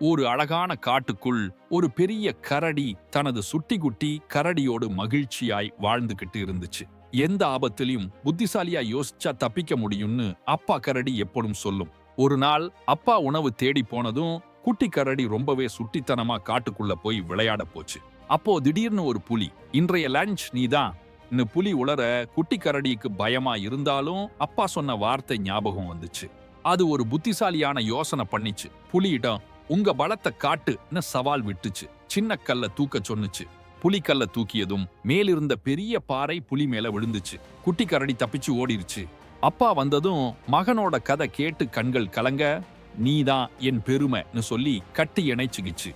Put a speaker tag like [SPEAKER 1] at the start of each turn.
[SPEAKER 1] ஒரு அழகான காட்டுக்குள் ஒரு பெரிய கரடி தனது சுட்டி குட்டி கரடியோடு மகிழ்ச்சியாய் வாழ்ந்துகிட்டு இருந்துச்சு. எந்த ஆபத்திலையும் புத்திசாலியா யோசிச்சா தப்பிக்க முடியும்னு அப்பா கரடி எப்போதும் சொல்லும். ஒரு நாள் அப்பா உணவு தேடி போனதும் குட்டி கரடி ரொம்பவே சுட்டித்தனமா காட்டுக்குள்ள போய் விளையாட போச்சு. அப்போ திடீர்னு ஒரு புலி இன்றைய லஞ்ச் நீதான். இந்த புலி உளர குட்டி கரடிக்கு பயமா இருந்தாலும் அப்பா சொன்ன வார்த்தை ஞாபகம் வந்துச்சு. அது ஒரு புத்திசாலியான யோசனை பண்ணிச்சு. புலியிடம் உங்க பலத்தை காட்டுன்னு சவால் விட்டுச்சு. சின்ன கல்ல தூக்க சொன்னுச்சு. புலிக்கல்ல தூக்கியதும் மேலிருந்த பெரிய பாறை புலி மேல விழுந்துச்சு. குட்டி கரடி தப்பிச்சு ஓடிருச்சு. அப்பா வந்ததும் மகனோட கதை கேட்டு கண்கள் கலங்க நீதான் என் பெருமைன்னு சொல்லி கட்டி இணைச்சுக்கிச்சு.